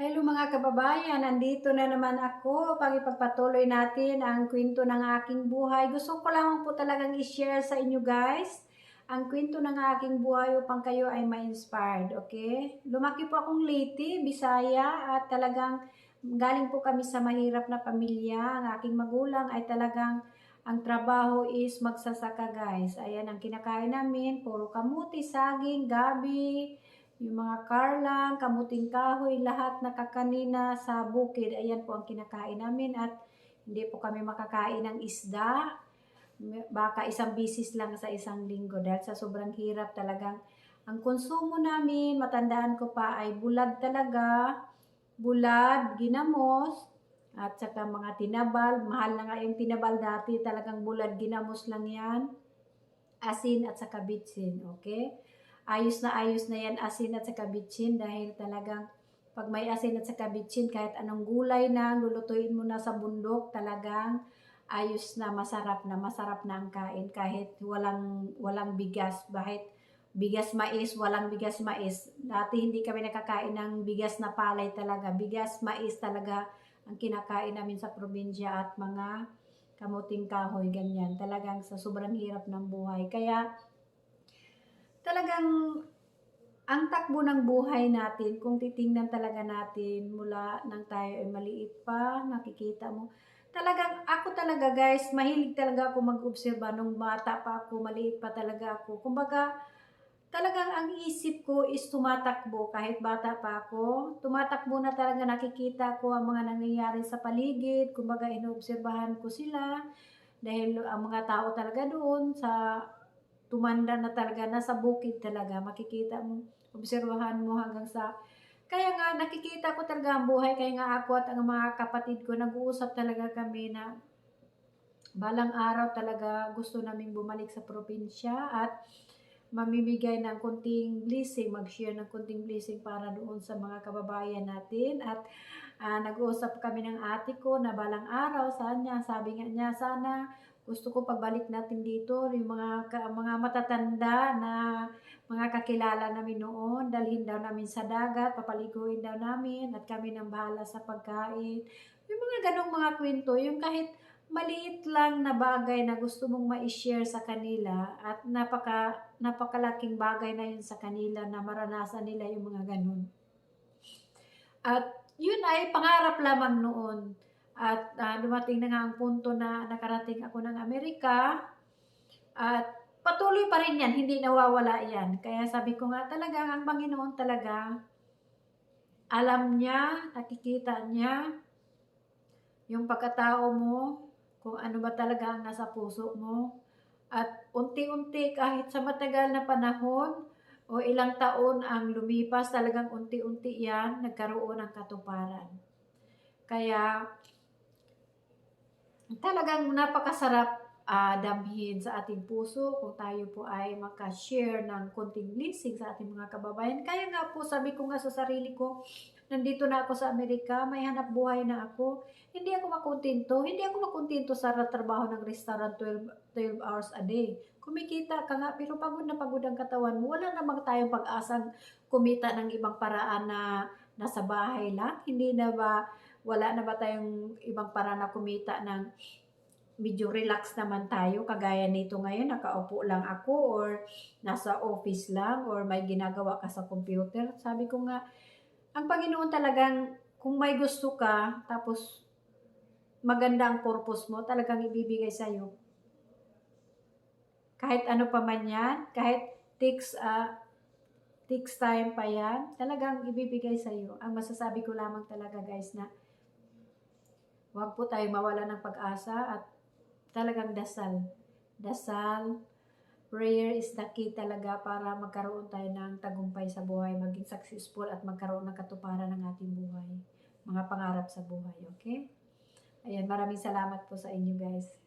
Hello mga kababayan, nandito na naman ako pag ipagpatuloy natin ang kwento ng aking buhay. Gusto ko lang po talagang i-share sa inyo guys ang kwento ng aking buhay upang kayo ay ma-inspired, okay? Lumaki po akong Leyte, Bisaya at talagang galing po kami sa mahirap na pamilya. Ang aking magulang ay talagang ang trabaho is magsasaka guys. Ayan ang kinakain namin, puro kamuti, saging, gabi, yung mga karlang, kamuting kahoy, lahat nakakanina sa bukid. Ayan po ang kinakain namin at hindi po kami makakain ng isda. Baka isang bisis lang sa isang linggo dahil sa sobrang hirap talagang ang konsumo namin, matandaan ko pa ay bulad talaga, bulad, ginamos, at saka mga tinabal. Mahal na nga yung tinabal dati, talagang bulad, ginamos lang yan. Asin at saka bitsin, okay? Ayos na ayos na yan asin at saka bitsin dahil talagang pag may asin at saka bitsin kahit anong gulay na lulutuin mo na sa bundok talagang ayos na masarap na masarap na ang kain. Kahit walang walang bigas bahit bigas mais walang bigas mais. Dati hindi kami nakakain ng bigas na palay talaga. Bigas mais talaga ang kinakain namin sa probinsya at mga kamuting kahoy ganyan. Talagang sa sobrang hirap ng buhay. Kaya talagang ang takbo ng buhay natin, kung titingnan talaga natin mula nang tayo ay maliit pa, nakikita mo, talagang ako talaga guys, mahilig talaga ako mag-obserba nung bata pa ako, maliit pa talaga ako. Kumbaga, talagang ang isip ko is tumatakbo kahit bata pa ako. Tumatakbo na talaga nakikita ko ang mga nangyayari sa paligid, kumbaga inoobserbahan ko sila dahil ang mga tao talaga doon sa tumanda na talaga, nasa bukid talaga, makikita mo, obserbahan mo hanggang sa, kaya nga nakikita ko talaga ang buhay, kaya nga ako at ang mga kapatid ko, nag-uusap talaga kami na balang araw talaga gusto naming bumalik sa probinsya at mamimigay ng kunting blessing, mag-share ng kunting blessing para doon sa mga kababayan natin at uh, nag-uusap kami ng ate ko na balang araw sana, sabi nga niya sana gusto ko pagbalik natin dito, yung mga, mga matatanda na mga kakilala namin noon, dalhin daw namin sa dagat, papaliguin daw namin, at kami nang bahala sa pagkain. Yung mga ganong mga kwento, yung kahit maliit lang na bagay na gusto mong ma-share sa kanila at napaka, napakalaking bagay na yun sa kanila na maranasan nila yung mga ganon. At yun ay pangarap lamang noon at uh, dumating na nga ang punto na nakarating ako ng Amerika. At patuloy pa rin yan, hindi nawawala yan. Kaya sabi ko nga talaga, ang Panginoon talaga, alam niya, nakikita niya, yung pagkatao mo, kung ano ba talaga ang nasa puso mo. At unti-unti, kahit sa matagal na panahon, o ilang taon ang lumipas, talagang unti-unti yan, nagkaroon ng katuparan. Kaya, talagang napakasarap uh, damhin sa ating puso kung tayo po ay makashare ng konting blessing sa ating mga kababayan. Kaya nga po, sabi ko nga sa sarili ko, nandito na ako sa Amerika, may hanap buhay na ako. Hindi ako makontento. Hindi ako makontento sa trabaho ng restaurant 12, 12 hours a day. Kumikita ka nga, pero pagod na pagod ang katawan mo. Wala namang tayong pag-asang kumita ng ibang paraan na nasa bahay lang. Hindi na ba wala na ba tayong ibang para na kumita ng medyo relax naman tayo kagaya nito ngayon nakaupo lang ako or nasa office lang or may ginagawa ka sa computer sabi ko nga ang Panginoon talagang kung may gusto ka tapos maganda ang purpose mo talagang ibibigay sa iyo kahit ano pa man yan kahit takes uh, takes time pa yan talagang ibibigay sa iyo ang masasabi ko lamang talaga guys na Huwag po tayo mawala ng pag-asa at talagang dasal. Dasal, prayer is the key talaga para magkaroon tayo ng tagumpay sa buhay, maging successful at magkaroon ng katuparan ng ating buhay. Mga pangarap sa buhay, okay? Ayan, maraming salamat po sa inyo guys.